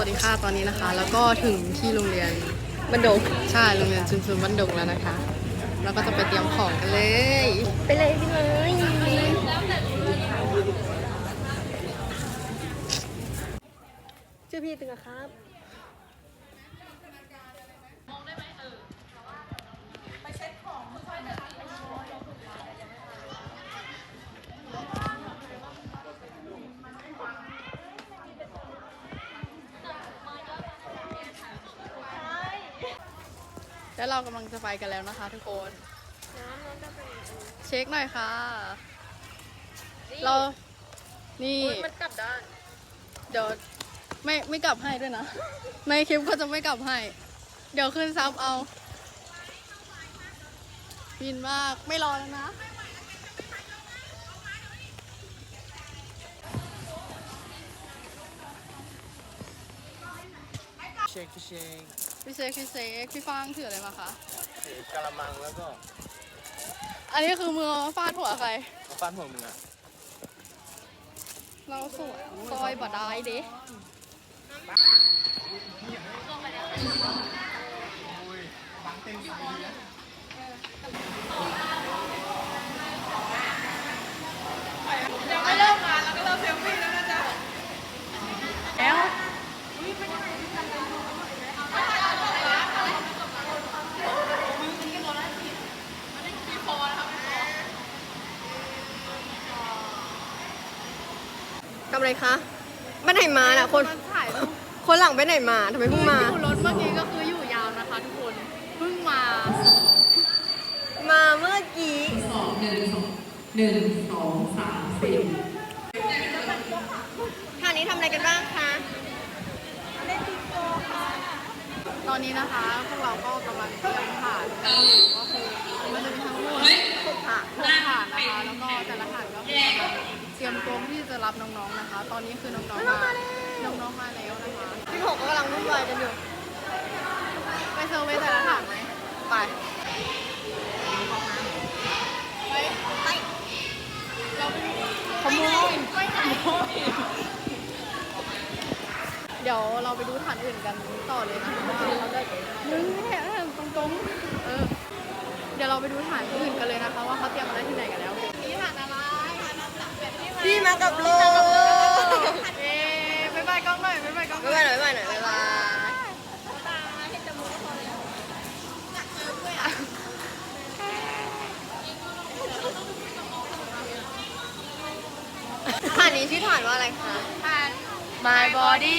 สวัสดีค่ะตอนนี้นะคะ แล้วก็ถึงที่โรงเรียนบันดงใช่โรงเรียนชุมชนบันดงแล้วนะคะแล้วก็จะไปเตรียมของกันเลย ไปเลยไปเลยชื่อพี่ตึงอะครับ แล้วเรากำลังจะไปกันแล้วนะคะทุกคน เช็คหน่อยค่ะ เรา นี่ มันกลับด้านเดี๋ยวไม่ไม่กลับให้ด้วยนะ ในคลิปก็จะไม่กลับให้ เดี๋ยวขึ้นซับเอา บินมาก ไม่รอแล้วนะ เชคเชค พี่เซกพี่เซกพี่ฟางถืออะไรมาคะถือกะละมังแล้วก็อันนี้คือมือฟาดหัวใครมาปั้นหัวมึงอะเราสวยซอยบดได้เด้ยังไม่เริ่มงานแล้วก็เริ่มเซลฟี่แล้วนะจ๊ะแล้ว ทำอะไรคะไปไหนมาน่ะคนมันถ่ายรูปคนหลังไปไหนมาทำไมเพิ่งมา อยู่รถเมื่อกี้ก็คืออยู่ยาวนะคะทุกคนเพิ่งมามาเมื่อกี้สองหนึ่งสองหนึ่งสองสามสี่ท่านี้ทำอะไรกันบ้างคะตอนนี้นะคะพวกเราก็กำลังเตรียม ตอนนี้คือน้องๆมาน้องๆมาแล้วนะคะพี่หกก็กำลังวุ่นวายกันอยู่ ไปเซอร์เวย์แต่ละฐานไหมไป ไปเราไปขโมยไม่ขโมยเดี๋ยวเราไปดูฐานอื่นกันต่อเลยนะคะว่าเราจะมึงไม่ได้ตรงตรงๆ เออ เดี๋ยวเราไปดูฐานอื่นกันเลยนะคะ ว่าเขาเตรียมอะไรที่ไหนกันแล้ว นี่ฐานอะไรฐานน้ำหนักแบบที่พี่มากับโล เอ๊บ๊ายบายกล้องหน่อยบ๊ายบายกล้องหบ๊ายน่อยบายหน่อยบ๊ายบายหน่อยบ๊ายบายฐานนี้ชื่อฐานว่าอะไรคะฐาน My Body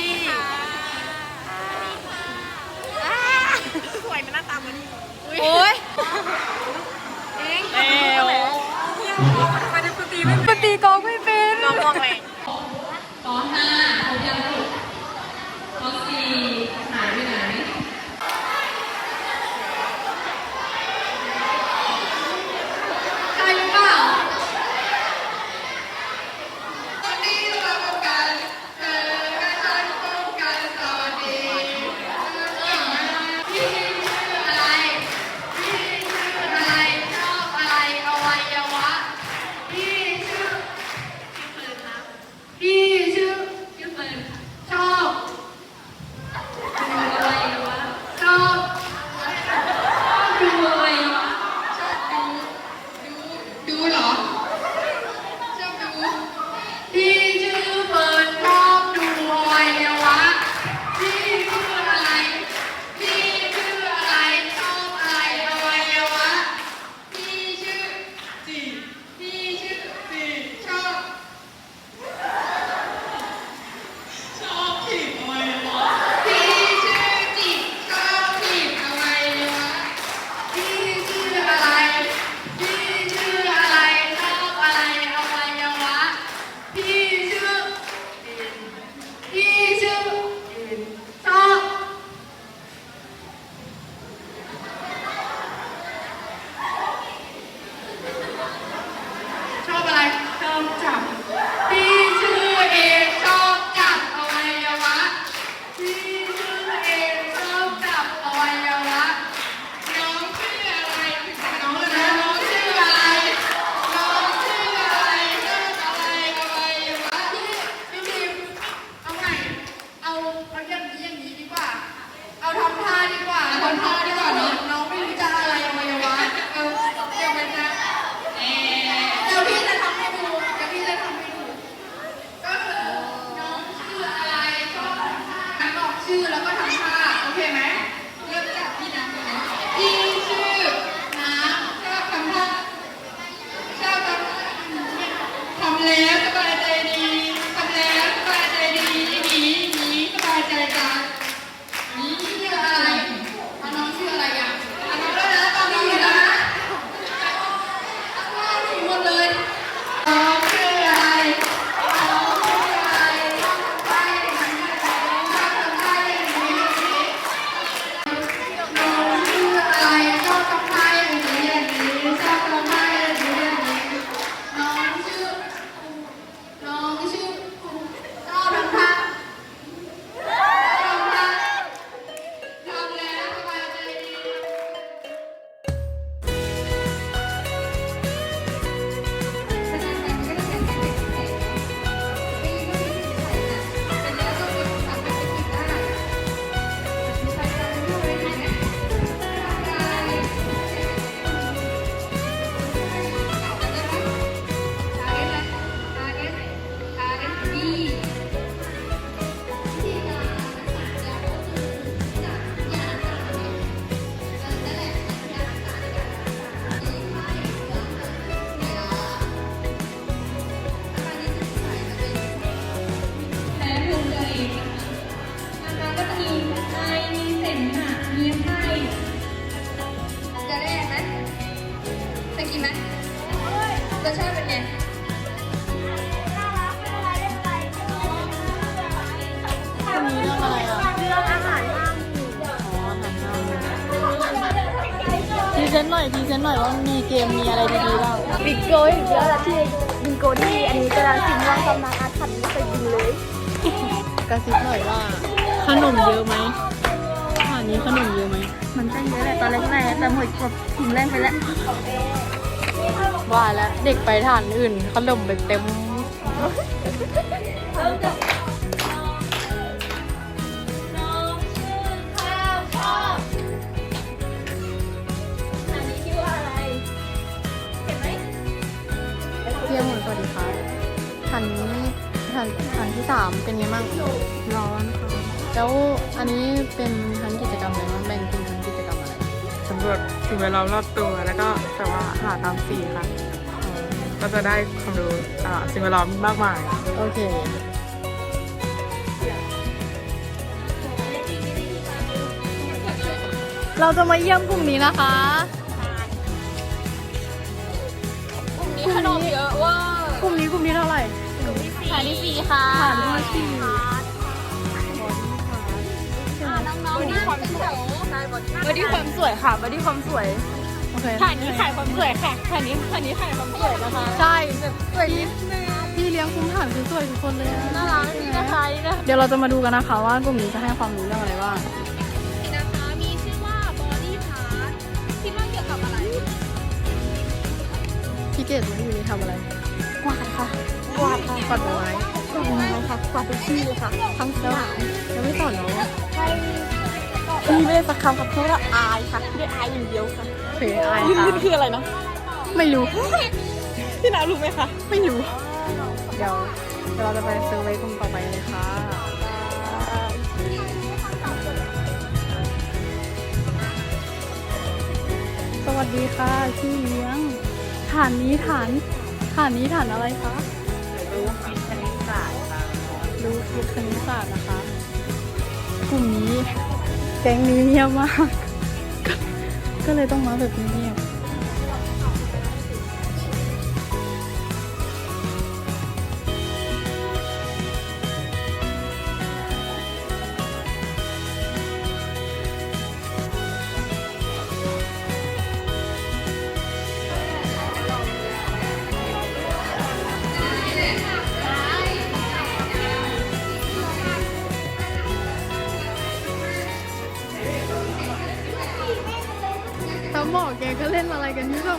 สวยมันหน้าตาเหมันโอ้ยเอว เอาอย่างนี้อย่างนี้ดีกว่า เอาทำท่าดีกว่าทำท่าดีกว่าเนาะน้องไม่ เซนต์หน่อยพรีเซนต์หน่อยว่ามีเกมมีอะไรดีๆบ้างบิงโกอีกแล้วละที่บิงโกที่อันนี้จะร้านสิงห์ว่างกำลังอาถรรพ์ไม่เคยกินเลยกระซิบหน่อยว่า ขนมเยอะไหมอาหารนี้ขนมเยอะไหมมันก็เยอะแหละตอนแรกๆแต่หมดกดถึงแรกไปแล้วว่าแล้วเด็กไปฐานอื่นขนมแบบเต็มานที่สามเป็นไงบ้างร้อนค่ะแล้วอันนี้เป็นทั้งกิจกรรมอะไรบ้างแบ่งเป็นทั้งกิจกรรมอะไรสำรวจสิ่งแวดล้อมรอบตัวแล้วก็แต่ว่าหาตามสีค่ะ ก็จะได้ความรู้อ่าสิ่งแวดล้อมมากมาย โอเคเราจะมาเยี่ยมกลุ่มนี้นะคะมีขนมเยอะเว่ากลุ่มนี้กลุ่มนี้เท่าไหร่ ฐานที่สี่ค่ะฐานที่สี่น้องๆที่ความสวยบอดี้ความสวยค่ะบอดี้ความสวยโอเคฐานนี้ขายความสวยค่ะฐานนี้ฐานนี้ขายความสวยนะคะใช่แบบสวยนิดนึงพี่เลี้ยงคุ้มฐานคือสวยทุกคนเลยอะน่ารักนี่นะคะนี่นะเดี๋ยวเราจะมาดูกันนะคะว่ากลุ่มนี้จะให้ความรู้เรื่องอะไรบ้างนะคะมีชื่อว่าบอดี้พาร์ทคิดว่าเกี่ยวกับอะไรพี่เกดมาอยู่นี่ทำอะไรกวาดค่ะ กวาดค่ะปัดไม้กวาดไม้ค่ะกวาดเป็นชื่อเลยค่ะทั้งสนามยังไม่สอนน้องพี่ไม่ได้สักคำค่ะเพราะว่าอายค่ะไม่ได้อายอย่างเดียวค่ะโอเคอายลื่ค่ะนคืออะไรนะไม่รู้พี่นารู้ไหมคะไม่รู้เดี๋ยวเดี๋ยวเราจะไปเซอร์เวย์กลุ่มต่อไปเลยค่ะสวัสดีค่ะพี่เลี้ยงฐานนี้ฐานฐานนี้ฐานอะไรคะ รู้คิดคณิตศาสตร์รู้คิดคณิตศาสตร์นะคะ กลุ่มนี้แก๊งนี้เงียบมาก ก็เลยต้องมาแบบนี้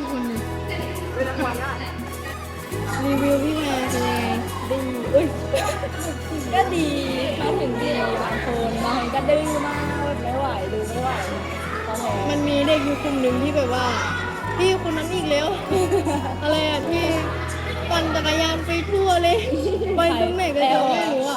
อะไรกันที่สองคนนี่รีวิวพี่แม่เป็นยังไงก็ดีมาถึงดีบางคก็ดื้อมากไม่ไหวดูไม่ไหวเขาแพ้มันมีเด็กอยู่กลุ่มหนึ่งที่แบบว่า พี่คนนั้นอีกแล้ว อะไรอะที่ปั่นจักรยานไปทั่วเลย ไปตรงไหนก็จะไม่รู้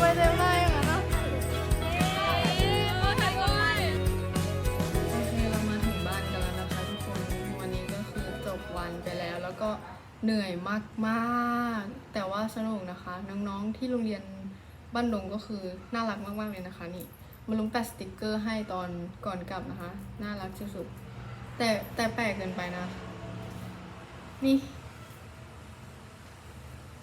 ไมเร็วได้อย่างนั้นนะโอเคเรามาถึงบ้านกันแล้วนะคะทุกคน วันนี้ก็คือจบวันไปแล้ว แล้วก็เหนื่อยมากๆ แต่ว่าสนุกนะคะ น้องๆที่โรงเรียนบ้านดงก็คือน่ารักมากๆเลยนะคะนี่มาลุงแปะสติกเกอร์ให้ตอนก่อนกลับนะคะ น่ารักสุดๆแต่แต่แปลกเกินไปนะ นี่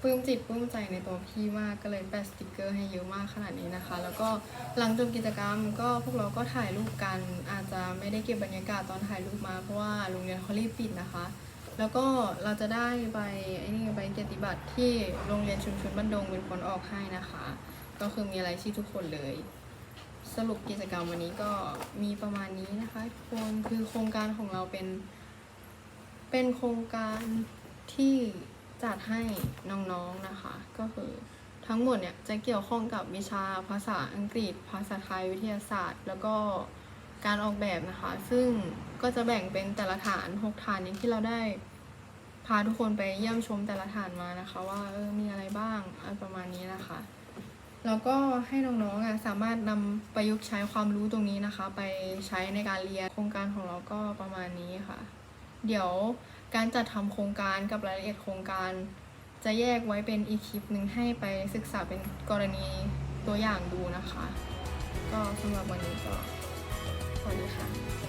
ปลื้มจิตปลื้มใจในตัวพี่มากก็เลยแปะสติกเกอร์ให้เยอะมากขนาดนี้นะคะ แล้วก็หลังจบกิจกรรมก็พวกเราก็ถ่ายรูปกัน อาจจะไม่ได้เก็บบรรยากาศตอนถ่ายรูปมาเพราะว่าโรงเรียนเขารีบปิดนะคะ แล้วก็เราจะได้ใบไอ้นี่ใบเกียรติบัตรที่โรงเรียนชุมชนบ้านดงเป็นคนออกให้นะคะ ก็คือมีอะไรที่ทุกคนเลยสรุปกิจกรรมวันนี้ก็มีประมาณนี้นะคะทุกคนคือโครงการของเราเป็น เป็นโครงการที่ จัดให้น้องๆนะคะ ก็คือทั้งหมดเนี่ยจะเกี่ยวข้องกับวิชาภาษาอังกฤษ ภาษาไทยวิทยาศาสตร์ แล้วก็การออกแบบนะคะ ซึ่งก็จะแบ่งเป็นแต่ละฐานหกฐานนี้ที่เราได้พาทุกคนไปเยี่ยมชมแต่ละฐานมานะคะ ว่าเออมีอะไรบ้างอะไรประมาณนี้นะคะ แล้วก็ให้น้องๆสามารถนำประยุกต์ใช้ความรู้ตรงนี้นะคะ ไปใช้ในการเรียนโครงการของเราก็ประมาณนี้ค่ะ เดี๋ยว การจัดทำโครงการกับรายละเอียดโครงการ จะแยกไว้เป็นอีกคลิปหนึ่งให้ไปศึกษาเป็นกรณีตัวอย่างดูนะคะ ก็สำหรับวันนี้ก็สวัสดีค่ะ